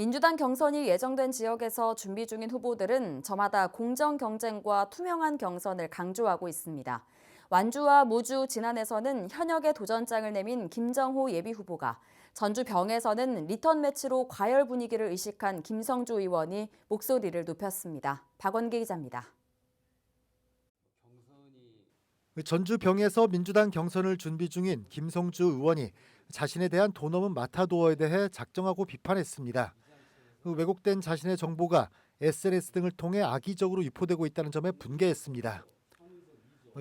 민주당 경선이 예정된 지역에서 준비 중인 후보들은 저마다 공정 경쟁과 투명한 경선을 강조하고 있습니다. 완주와 무주 진안에서는 현역의 도전장을 내민 김정호 예비후보가 전주 병에서는 리턴 매치로 과열 분위기를 의식한 김성주 의원이 목소리를 높였습니다. 박원기 기자입니다. 전주 병에서 민주당 경선을 준비 중인 김성주 의원이 자신에 대한 돈 없는 마타도어에 대해 작정하고 비판했습니다. 그 왜곡된 자신의 정보가 SNS 등을 통해 악의적으로 유포되고 있다는 점에 분개했습니다.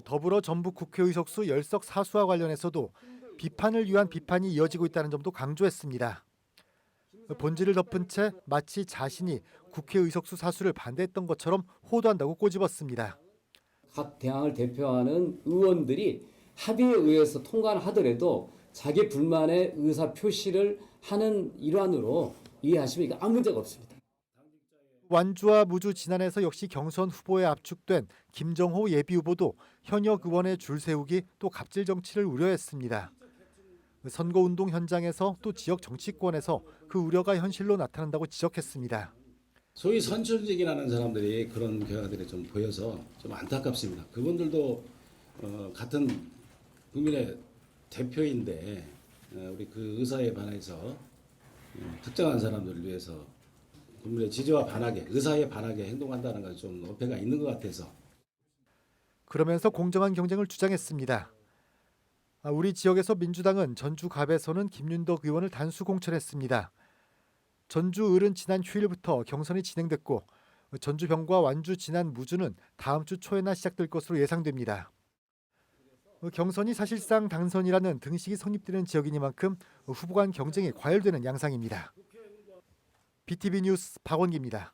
더불어 전북 국회 의석 수 열석 사수와 관련해서도 비판을 위한 비판이 이어지고 있다는 점도 강조했습니다. 본질을 덮은 채 마치 자신이 국회 의석수 사수를 반대했던 것처럼 호도한다고 꼬집었습니다. 각 대항을 대표하는 의원들이 합의에 의해서 통과를 하더라도 자기 불만의 의사 표시를 하는 일환으로 이해하시면 이거 아무 문제가 없습니다. 완주와 무주 진안에서 역시 경선 후보에 압축된 김정호 예비후보도 현역 의원의 줄 세우기 또 갑질 정치를 우려했습니다. 선거운동 현장에서 또 지역 정치권에서 그 우려가 현실로 나타난다고 지적했습니다. 소위 선출직이라는 사람들이 그런 결과들이 좀 보여서 좀 안타깝습니다. 그분들도 어, 같은 국민의 대표인데 어, 우리 그 의사에 반해서 어, 특정한 사람들을 위해서 국민의 지지와 반하게 의사에 반하게 행동한다는 건좀 어폐가 있는 것 같아서 그러면서 공정한 경쟁을 주장했습니다. 아, 우리 지역에서 민주당은 전주 갑에서는 김윤덕 의원을 단수 공천했습니다. 전주 을은 지난 휴일부터 경선이 진행됐고 전주 병과 완주 지난 무주는 다음 주 초에나 시작될 것으로 예상됩니다. 경선이 사실상 당선이라는 등식이 성립되는 지역이니만큼 후보 간 경쟁이 과열되는 양상입니다. BTV 뉴스 박원기입니다.